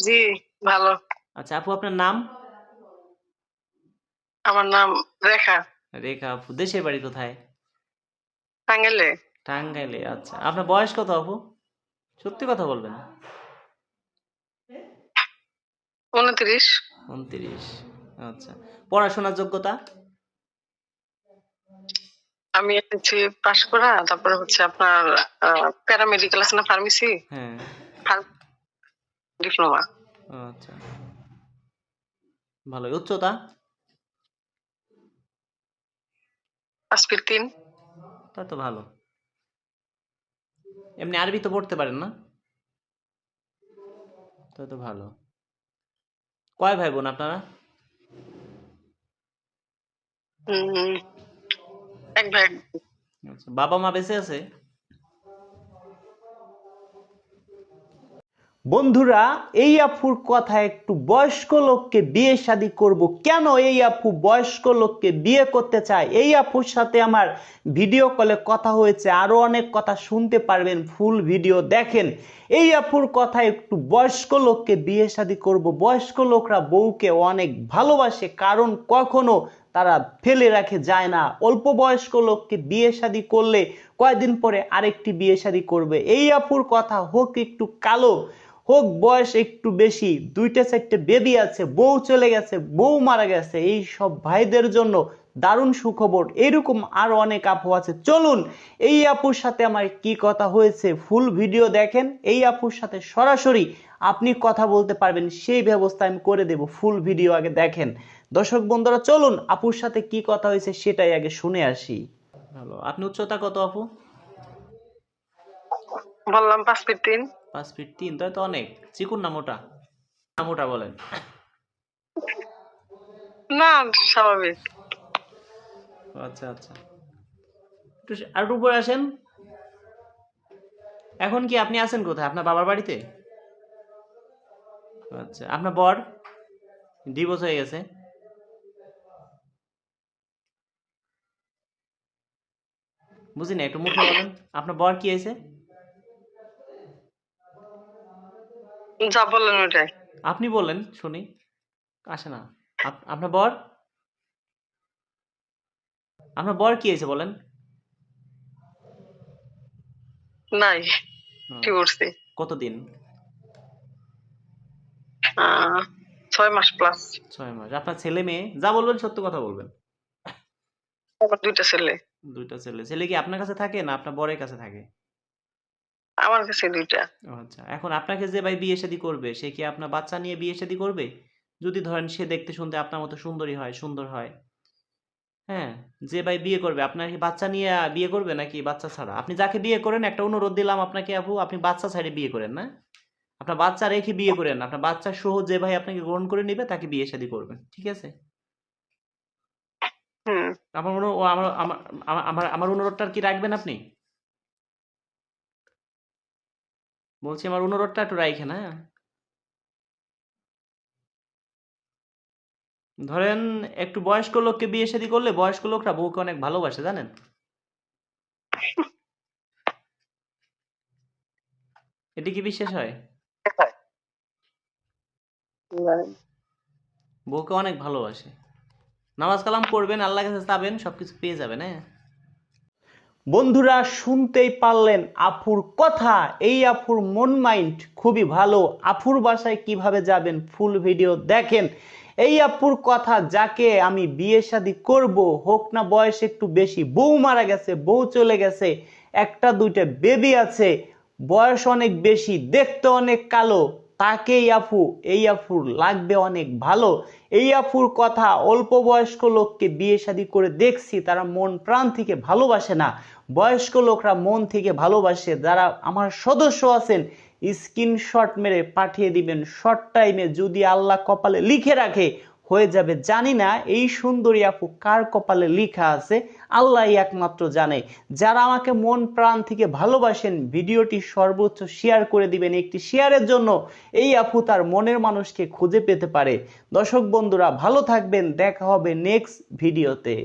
জি ভালো। আচ্ছা আপু আপনার নাম? আমার নাম রেখা। রেখা আপু দেশের বাড়ি কোথায়? টাঙ্গেলে টাঙ্গাইলে আচ্ছা। আপনার বয়স কত আপু? সত্যি কথা বলবেন। উনত্রিশ। উনত্রিশ আচ্ছা। পড়াশোনার যোগ্যতা? আমি এসেছি পাশ করা তারপরে হচ্ছে আপনার প্যারামেডিক্যাল আছে না ফার্মেসি হ্যাঁ। ডিপ্লোমা আচ্ছা। ভালো উচ্চতা? পাঁচ ফিট তিন তা তো ভালো। এমনি আরবি তো পড়তে পারেন না? তা তো ভালো। কয় ভাই বোন আপনারা? উম, এক ভাই। আচ্ছা বাবা মা বেঁচে আছে? বন্ধুরা, এই আফুর কথা একটু বয়স্ক লোককে বিয়ে শাদি করব। কেন এই আপু বয়স্ক লোককে বিয়ে করতে চায়? এই আফুর সাথে আমার ভিডিও কলে কথা হয়েছে। আরও অনেক কথা শুনতে পারবেন ফুল ভিডিও দেখেন। এই আফুর কথা একটু বয়স্ক লোককে বিয়ে শাদি করব। বয়স্ক লোকরা বউকে অনেক ভালোবাসে, কারণ কখনো তারা ফেলে রাখে, যায় না। অল্প বয়স্ক লোককে বিয়ে শাদি করলে কয়দিন পরে আরেকটি বিয়ে শাদি করবে? এই আপুর কথা হোক একটু কালো। হোক বয়স একটু বেশি দুইটা চারটে বেবি আছে বউ চলে গেছে বউ মারা গেছে এই সব ভাইদের জন্য দারুণ সুখবর। এরকম আরও অনেক আপু আছে। চলুন এই আপুর সাথে আমার কি কথা হয়েছে ফুল ভিডিও দেখেন। এই আপুর সাথে সরাসরি আপনি কথা বলতে পারবেন সেই ব্যবস্থা আমি করে দেব ফুল ভিডিও আগে দেখেন। দর্শক বন্ধুরা চলুন আপুর সাথে কি কথা হয়েছে সেটাই আগে শুনে আসি। ভালো। আপনি উচ্চতা কত আপু? বললাম পাঁচ ফিট তিন। পাঁচ ফিট তিন তাই তো অনেক। চিকুন না মোটা? না মোটা বলেন। না স্বাভাবিক। আচ্ছা আচ্ছা। একটু আর উপরে আসেন। এখন কি আপনি আছেন কোথায়? আপনার বাবার বাড়িতে? আচ্ছা আপনার বর? ডিভোর্স হয়ে গেছে। বুঝি না একটু মুখে বলেন। আপনার বর কি হয়েছে? যা বললেন ওটাই আপনি বলেন শুনি। আসে না আপনার বর? আপনার বর কি হয়েছে বলেন? নাই কি করছি? কতদিন? ছয় মাস প্লাস ছয় মাস। আপনার ছেলে মেয়ে? যা বলবেন সত্য কথা বলবেন। আমার দুইটা ছেলে। দুইটা ছেলে। ছেলে কি আপনার কাছে থাকে না আপনার বরের কাছে থাকে? আমার কাছে দুইটা। ও আচ্ছা এখন আপনাকে যে ভাই বিয়ে শাদী করবে সে কি আপনার বাচ্চা নিয়ে বিয়ে শাদী করবে? যদি ধরেন সে দেখতে শুনতে আপনার মতো সুন্দরী হয় সুন্দর হয় হ্যাঁ যে ভাই বিয়ে করবে আপনার কি বাচ্চা নিয়ে বিয়ে করবে নাকি বাচ্চা ছাড়া? আপনি যাকে বিয়ে করেন একটা অনুরোধ দিলাম আপনাকে আপু আপনি বাচ্চা ছাড়ে বিয়ে করেন না? আপনার বাচ্চা রেখে বিয়ে করেন আপনার বাচ্চা সহ যে ভাই আপনাকে গ্রহণ করে নেবে তাকে বিয়ে শাদী করবেন ঠিক আছে? আমার আমার- আমার আমার অনুরোধটা কি রাখবেন আপনি? বলছি আমার অনুরোধটা একটু রাখেন হ্যাঁ ধরেন একটু বয়স্ক লোককে বিয়ে শাদী করলে বয়স্ক লোকরা বউকে অনেক ভালোবাসে, জানেন? এটি কি বিশ্বাস হয়? বউকে অনেক ভালোবাসে। নামাজ কালাম করবেন আল্লাহ কাছে চাবেন, সবকিছু পেয়ে যাবেন হ্যাঁ? বন্ধুরা, শুনতেই পারলেন আফুর কথা। এই আফুর মন মাইন্ড খুবই ভালো। আফুর বাসায় কীভাবে যাবেন ফুল ভিডিও দেখেন। এই আপুর কথা যাকে আমি বিয়ে শাদি করব, হোক না বয়স একটু বেশি, বউ মারা গেছে, বউ চলে গেছে, একটা দুইটা বেবি আছে, বয়স অনেক বেশি, দেখতে অনেক কালো। তাকে এই আফু এই আফুর লাগবে অনেক ভালো। এই আফুর কথা অল্প বয়স্ক লোককে বিয়ে শাদী করে দেখছি, তারা মন প্রাণ থেকে ভালোবাসে না। বয়স্ক লোকরা মন থেকে ভালোবাসে, যারা আমার সদস্য আছেন, স্ক্রিনশট মেরে পাঠিয়ে দিবেন। শর্ট টাইমে যদি আল্লাহ কপালে লিখে রাখে হয়ে যাবে। জানি না, এই সুন্দরী আপু কার কপালে লেখা আছে আল্লাহ একমাত্র জানে। যারা আমাকে মন প্রাণ থেকে ভালোবাসেন, ভিডিওটি সর্বোচ্চ শেয়ার করে দিবেন একটি শেয়ারের জন্য। এই আপু তার মনের মানুষকে খুঁজে পেতে পারে। দর্শক বন্ধুরা, ভালো থাকবেন, দেখা হবে নেক্সট ভিডিওতে